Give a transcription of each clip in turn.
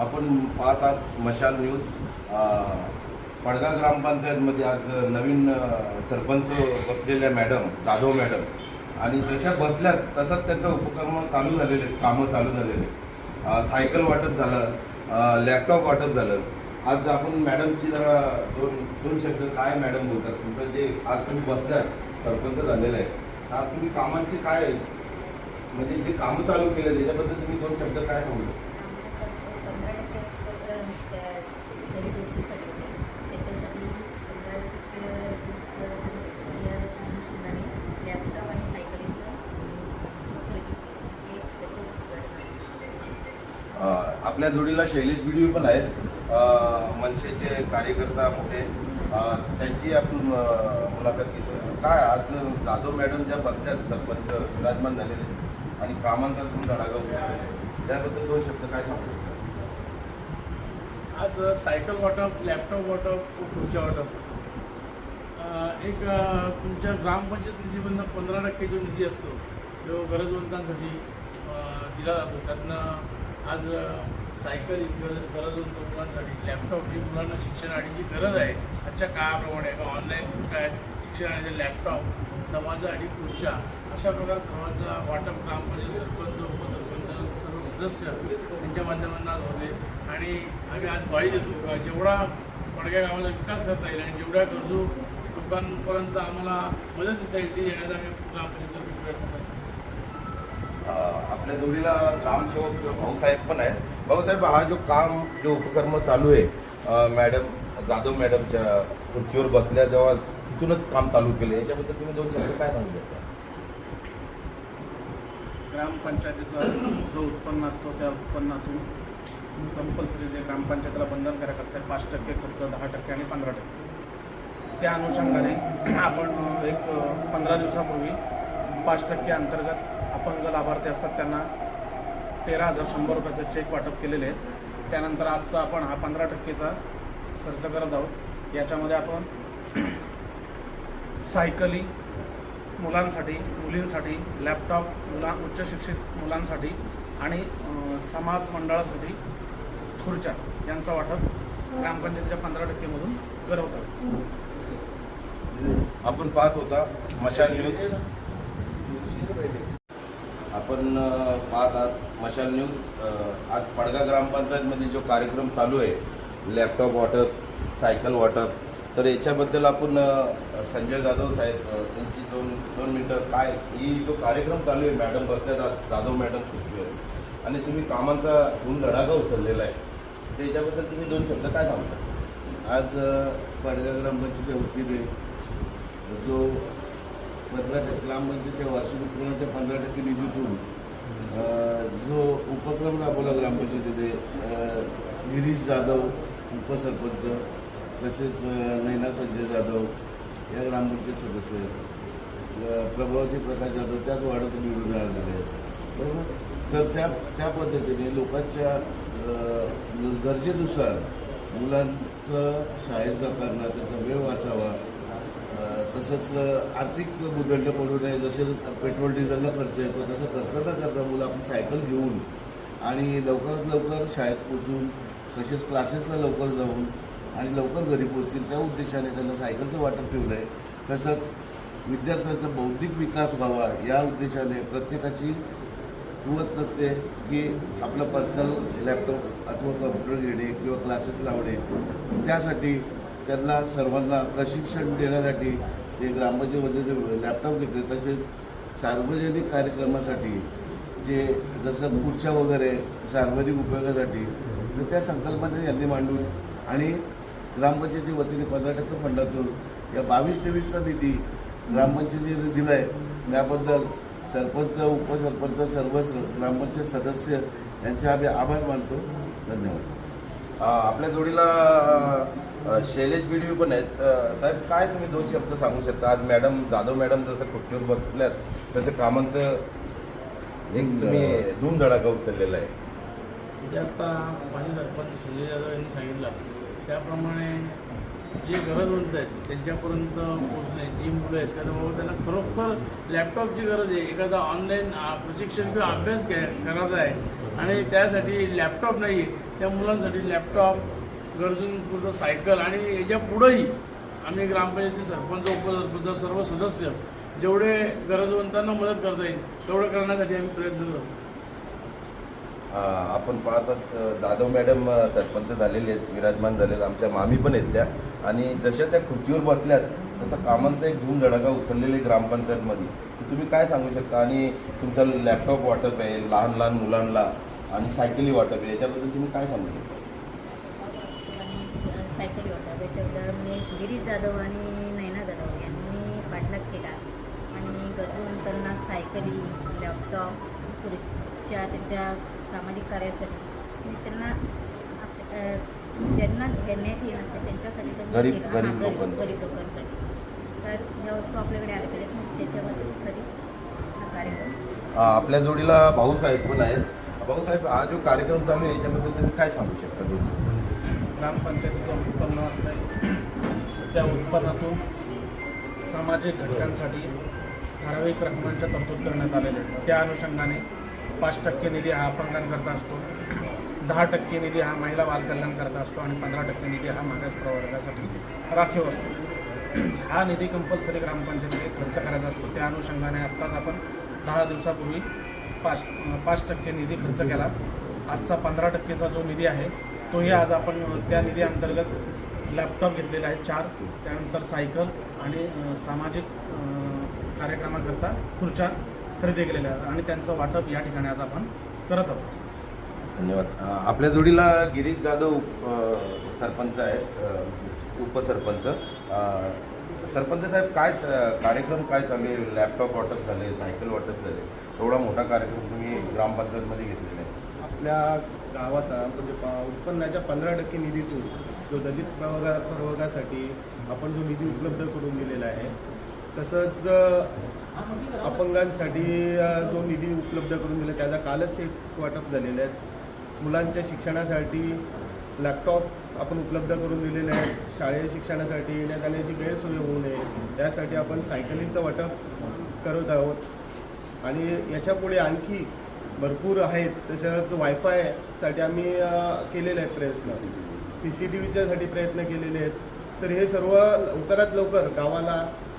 आपण पाहतात मशाल न्यूज. पडगाव पडगा ग्रामपंचायतमध्ये आज नवीन सरपंच बसलेल्या मॅडम जाधव मॅडम. आणि जशा बसल्यात तसंच त्यांचं उपक्रम चालू झालेले आहेत कामं चालू झालेले. सायकल वाटप झालं लॅपटॉप वाटप झालं. आज आपण मॅडमची जरा दोन दोन शब्द काय मॅडम बोलतात? तुमचं जे आज तुम्ही बसल्यात सरपंच झालेलं आहे आज तुम्ही कामांची काय म्हणजे जे कामं चालू केले त्याच्याबद्दल तुम्ही दोन शब्द काय सांगू आपल्या जोडीला शैलेश बिडवी पण आहेत. मनसेचे कार्यकर्ता मोठे. त्यांची आपण मुलाखत घेतो. काय आज जाधव मॅडम ज्या बसल्यात सरपंच विराजमान झालेले आणि कामांचा तुम्ही धडागा त्याबद्दल दोन शब्द काय सांगू शकता? आज सायकल वाटप लॅपटॉप वाटप खुर्च्या वाटप. एक तुमच्या ग्रामपंचायत निधीमधनं पंधरा टक्के जो निधी असतो तो गरजवंतांसाठी दिला जातो. त्यांना आज सायकल गरज गरजवंत मुलांसाठी. लॅपटॉप जी मुलांना शिक्षण जी गरज आहे आजच्या काळाप्रमाणे का ऑनलाईन काय शिक्षण आणि लॅपटॉप समाजासाठी खुर्च्या अशा प्रकारे सर्वांचा वाटप ग्रामपंचायत सरपंच उपसरपंच सर्व सदस्य यांच्या माध्यमातून आज होते. आणि आम्ही आज ग्वाही देतो का? जेवढा पडक्या गावाचा विकास करता येईल आणि जेवढ्या गरजू लोकांपर्यंत आम्हाला मदत देता येईल ती देण्याचा आम्ही ग्रामपंचायत प्रयत्न करतो. आपल्या जोडीला ग्रामसेवक भाऊसाहेब पण आहेत. भाऊसाहेब हा जो काम जो उपक्रम चालू आहे मॅडम जाधव मॅडमच्या खुर्चीवर बसल्या जेव्हा तिथूनच काम चालू केलं याच्याबद्दल तुम्ही दोन शब्द काय सांगू शकता? ग्रामपंचायतीचा जो उत्पन्न असतो त्या उत्पन्नातून कंपल्सरी जे ग्रामपंचायतीला बंधनकारक असते पाच टक्के खर्च दहा टक्के आणि पंधरा टक्के. त्या अनुषंगाने आपण एक पंधरा दिवसापूर्वी पाच टक्के अंतर्गत आपण लाभार्थी असतात त्यांना तेरा हजार शंभर रुपयाचे चेक वाटप केलेले आहेत. त्यानंतर आजचा आपण हा पंधरा टक्केचा खर्च करत आहोत. याच्यामध्ये आपण सायकली मुलांसाठी मुलींसाठी लॅपटॉप मुला उच्च शिक्षित मुलांसाठी आणि समाज मंडळासाठी खुर्च्या यांचं वाटप ग्रामपंचायतीच्या पंधरा टक्केमधून करवतात आपण पाहत होता मशाल न्यूज. आपण पाहत आहात मशाल न्यूज. आज पडगा ग्रामपंचायतमध्ये जो कार्यक्रम चालू आहे लॅपटॉप वाटप सायकल वाटप तर याच्याबद्दल आपण संजय जाधव साहेब त्यांची दोन दोन मिनटं काय ही जो कार्यक्रम चालू आहे मॅडम बसल्यात आज जाधव मॅडम खुर्चीवर आणि तुम्ही कामांचा गुण लढागा उचललेला आहे तर याच्याबद्दल तुम्ही दोन शब्द काय सांगता आज पडगा ग्रामपंचायतच्या वतीने जो पंधरा टक्के ग्रामपंचायतीच्या वार्षिक उत्पन्नाच्या पंधरा टक्के निधीतून जो उपक्रम राबवला ग्रामपंचायतीने गिरीश जाधव उपसरपंच तसेच नैना संजय जाधव या ग्रामपंचायत सदस्य प्रभावती प्रकाश जाधव त्याच वार्डातून निवडून आलेले आहेत. बरोबर? तर त्या त्या पद्धतीने लोकांच्या गरजेनुसार मुलांचं शाळेत जाताना त्याचा वेळ वाचावा तसंच आर्थिक बुदंड पडू नये जसे पेट्रोल डिझेलला खर्च येतो तसं खर्च न करता मुलं आपली सायकल घेऊन आणि लवकरात लवकर शाळेत पोचून तसेच क्लासेसला लवकर जाऊन आणि लवकर घरी पोचतील त्या उद्देशाने त्यांना सायकलचं वाटप ठेवलं आहे तसंच विद्यार्थ्यांचा बौद्धिक विकास व्हावा या उद्देशाने प्रत्येकाची कुवत नसते की आपला पर्सनल लॅपटॉप अथवा कम्प्युटर घेणे किंवा क्लासेस लावणे. त्यासाठी त्यांना सर्वांना प्रशिक्षण देण्यासाठी ते ग्रामपंचायतीमध्ये लॅपटॉप घेतले तसेच सार्वजनिक कार्यक्रमासाठी जे जसं खुर्च्या वगैरे सार्वजनिक उपयोगासाठी तर त्या संकल्पना यांनी मांडून आणि ग्रामपंचायती वतीने पंधरा टक्के फंडातून या बावीस तेवीसचा निधी ग्रामपंचायतीने दिला आहे त्याबद्दल सरपंच उपसरपंच सर्व ग्रामपंचायत सदस्य यांचे आम्ही आभार मानतो. धन्यवाद. आपल्या जोडीला शैलेश बिडवी पण आहेत. साहेब काय तुम्ही दोन शब्द सांगू शकता? आज मॅडम जाधव मॅडम जसं खुर्चीवर बसल्यात तसं कामांचं एक तुम्ही धूम धडाका उचललेला आहे. जे आता माझे सरपंच संजय यादव यांनी सांगितलं त्याप्रमाणे जे गरजवंत आहेत त्यांच्यापर्यंत पोहोचणे जी मुलं आहेत बाबा त्यांना खरोखर लॅपटॉपची गरज आहे. एखादा ऑनलाईन प्रशिक्षण किंवा अभ्यास घ्या करायचा आहे आणि त्यासाठी लॅपटॉप नाही त्या मुलांसाठी लॅपटॉप गरजूंपुरतं सायकल आणि याच्या पुढंही आम्ही ग्रामपंचायती सरपंच उपसरपंच सर्व सदस्य जेवढे गरजवंतांना मदत करता येईल तेवढं करण्यासाठी आम्ही प्रयत्न करतो. आपण पाहतात दादव जाधव मॅडम सरपंच झालेले आहेत विराजमान झालेत आमच्या मामी पण आहेत त्या. आणि जशा त्या खुर्चीवर बसल्यात तसं कामांचा एक धूम धडाका उचललेले ग्रामपंचायतमध्ये. तुम्ही काय सांगू शकता? आणि तुमचा लॅपटॉप वाटप आहे लहान लहान मुलांना आणि सायकली वाटप आहे. याच्याबद्दल तुम्ही काय सांगू शकता आणि सायकली होता त्याच्याबरोबर गिरीश जाधव आणि नैना जाधव यांनी पाठलाग केला. आणि गरजूवंतांना सायकली लॅपटॉप खुर्च्या त्यांच्या सामाजिक कार्यासाठी आणि त्यांना ज्यांना घेण्याची नसते त्यांच्यासाठी त्यांनी गरीब- केलं. गरीब गरीब लोकांसाठी. तर ह्या वस्तू आपल्याकडे आल्या पाहिजेत. मग त्याच्याबद्दलसाठी हा कार्यक्रम. आपल्या जोडीला भाऊसाहेब पण आहेत. भाऊसाहेब हा जो कार्यक्रम चालू आहे याच्याबद्दल तुम्ही काय सांगू शकता? ग्रामपंचायतीचं उत्पन्न असतं त्या उत्पन्नातून सामाजिक घटकांसाठी ठराविक रकमांच्या तरतूद करण्यात आलेल्या आहेत. त्या अनुषंगाने पाच टक्के निधी हा अपंगांकरता असतो दहा टक्के निधी हा महिला बालकल्याणकरता असतो आणि पंधरा टक्के निधी हा मागास प्रवर्गासाठी राखीव असतो. हा निधी कंपल्सरी ग्रामपंचायतीने खर्च करायचा असतो. त्या अनुषंगाने आत्ताच आपण दहा दिवसापूर्वी पाच पाच टक्के निधी खर्च केला. आजचा पंधरा टक्केचा जो निधी आहे तोही आज आपण त्या निधी अंतर्गत लॅपटॉप घेतलेले आहेत चार त्यानंतर सायकल आणि सामाजिक कार्यक्रमाकरता खुर्च्या खरेदी केलेल्या आहेत आणि त्यांचं वाटप या ठिकाणी आज आपण करत आहोत. धन्यवाद. आपल्या जोडीला गिरीश जाधव उप- सरपंच आहेत उपसरपंच. सरपंच साहेब काय कार्यक्रम काय चालू आहे? लॅपटॉप वाटप झाले सायकल वाटप झाले. एवढा मोठा कार्यक्रम तुम्ही ग्रामपंचायतमध्ये घेतलेला आहे. आपल्या गावाचा म्हणजे प- उत्पन्नाच्या पंधरा टक्के निधीतून जो दलित प्रवर्गा प्रवर्गासाठी आपण जो निधी उपलब्ध करून दिलेला आहे तसंच अपंगांसाठी जो निधी उपलब्ध करून दिला त्याचा कालच चेक वाटप झालेले आहेत मुलांच्या शिक्षणासाठी लॅपटॉप आपण उपलब्ध करून दिलेले आहेत. शालेय शिक्षणासाठी येण्या जाण्याची गैरसोय होऊ नये. त्यासाठी आपण सायकलिंगचं वाटप करत आहोत. आणि याच्यापुढे आणखी भरपूर आहेत. तसंच वायफायसाठी आम्ही केलेलं केलेले आहेत प्रयत्न. सी सी टी व्हीच्यासाठी प्रयत्न केलेले आहेत. तर हे सर्व लवकरात लवकर गावाला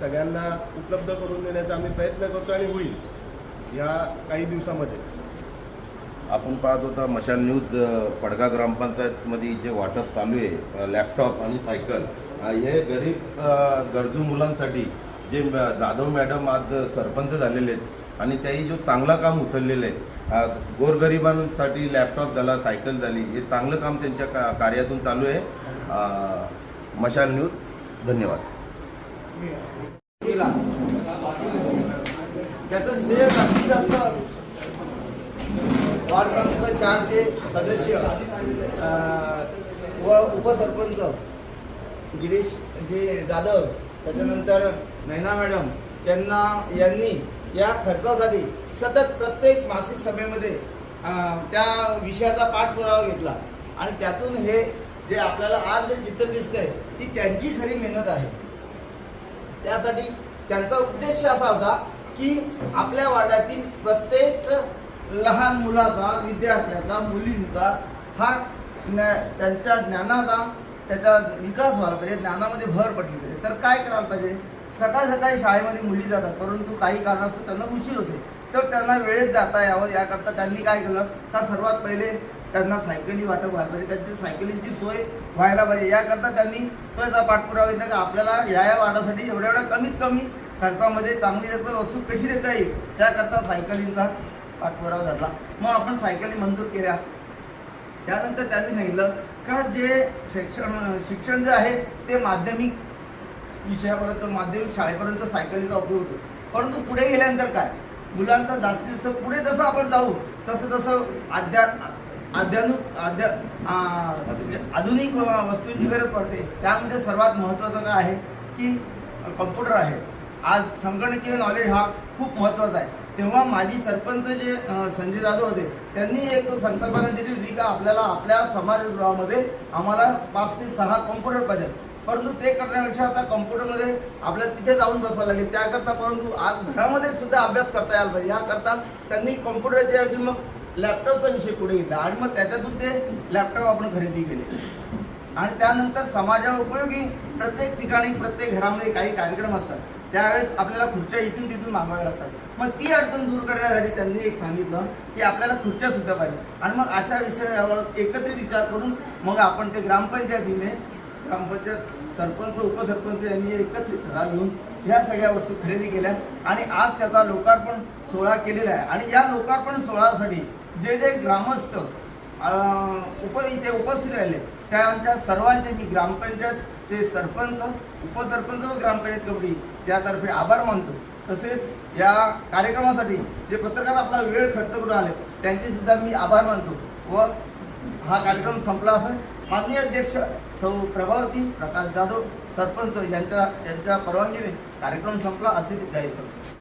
सगळ्यांना उपलब्ध करून देण्याचा आम्ही प्रयत्न करतो आणि होईल या काही दिवसामध्येच. आपण पाहत होता मशाल न्यूज पडगा ग्रामपंचायतमध्ये जे वाटप चालू आहे लॅपटॉप आणि सायकल हे गरीब गरजू मुलांसाठी जे जाधव मॅडम आज सरपंच झालेले आहेत आणि त्याही जो चांगला काम उचललेलं आहे गोरगरिबांसाठी लॅपटॉप झाला सायकल झाली हे चांगलं काम त्यांच्या का कार्यातून चालू आहे. मशाल न्यूज धन्यवाद. केला त्याचं श्रेय जास्तीत जास्त वार्ड क्रमांक चारचे सदस्य व उपसरपंच गिरीश जे जाधव त्याच्यानंतर नैना मॅडम त्यांना यांनी या खर्चासाठी सतत प्रत्येक मासिक सभेमध्ये त्या विषयाचा पाठपुरावा घेतला. आणि त्यातून हे जे आपल्याला आज जे चित्र दिसतंय ती त्यांची खरी मेहनत आहे. त्यासाठी त्यांचा उद्देश असा होता की आपल्या वाड्यातील प्रत्येक लहान मुलाचा विद्यार्थ्याचा मुलींचा हा ज्ञा त्यांच्या ज्ञानाचा त्याचा विकास व्हायला पाहिजे ज्ञानामध्ये भर पडली पाहिजे. तर काय करायला पाहिजे? सकाळ सकाळी शाळेमध्ये मुली जातात परंतु काही कारणास्तव त्यांना उशीर होते. तर त्यांना वेळेत जाता यावं याकरता त्यांनी काय केलं? का सर्वात पहिले त्यांना सायकली वाटप व्हायला पाहिजे. त्यांची सायकलींची सोय व्हायला पाहिजे. याकरता त्यांनी तो पाठपुरावा घेतला का आपल्याला या या वाढासाठी एवढ्या एवढ्या कमीत कमी खर्चामध्ये चांगली त्याचं वस्तू कशी देता येईल? त्याकरता सायकलींचा पाठपुरावा धरला. मग आपण सायकली मंजूर केल्या. त्यानंतर त्यांनी सांगितलं का जे शिक्षण शिक्षण जे आहे ते माध्यमिक विषयापर्यंत माध्यमिक शाळेपर्यंत सायकलीचा उपयोग होतो. परंतु पुढे गेल्यानंतर काय? मुलांचा जास्तीत जास्त पुढे जसं आपण जाऊ तसं तसं अध्या अध्यानुक अध्या आधुनिक वस्तूंची गरज पडते. त्यामध्ये सर्वात महत्त्वाचं काय आहे की कम्प्युटर आहे. आज संगणकीय नॉलेज हा खूप महत्त्वाचा आहे. तेव्हा माजी सरपंच जे संजय जाधव होते त्यांनी एक संकल्पना दिली होती का आपल्याला आपल्या समाजगृहामध्ये आम्हाला पाच ते सहा कॉम्प्युटर पाहिजे परंतु ते करण्यापेक्षा आता कम्प्युटरमध्ये आपल्याला तिथे जाऊन बसावं लागेल. त्याकरता परंतु आज घरामध्ये सुद्धा अभ्यास करता यायला पाहिजे. याकरता त्यांनी कॉम्प्युटरच्या ऐवजी मग लॅपटॉपचा विषय पुढे घेतला आणि मग त्याच्यातून ते लॅपटॉप आपण खरेदी केले. आणि त्यानंतर समाजाला उपयोगी प्रत्येक ठिकाणी प्रत्येक घरामध्ये काही कार्यक्रम असतात. त्यावेळेस आपल्याला खुर्च्या इथून तिथून मागवाव्या लागतात. मग ती अडचण दूर करण्यासाठी त्यांनी एक सांगितलं की आपल्याला खुर्च्या सुद्धा पाहिजे आणि मग अशा विषयावर एकत्रित विचार करून मग आपण ते ग्रामपंचायतीने ग्रामपंचायत सरपंच उपसरपंच यांनी एकत्रित ठराव घेऊन ह्या सगळ्या वस्तू खरेदी केल्या आणि आज त्याचा लोकार्पण सोहळा केलेला आहे. आणि या लोकार्पण सोहळ्यासाठी जे जे ग्रामस्थ उप इथे उपस्थित राहिले त्या आमच्या सर्वांचे मी ग्रामपंचायतचे सरपंच उपसरपंच व ग्रामपंचायत कमिटी त्यातर्फे आभार मानतो. तसेच या कार्यक्रमासाठी जे पत्रकार आपला वेळ खर्च करून आले त्यांचे सुद्धा मी आभार मानतो. व हा कार्यक्रम संपला असून माननीय अध्यक्ष सौ प्रभावती प्रकाश जाधव सरपंच यांच्या यांच्या परवानगीने कार्यक्रम संपला असे जाहीर करतो.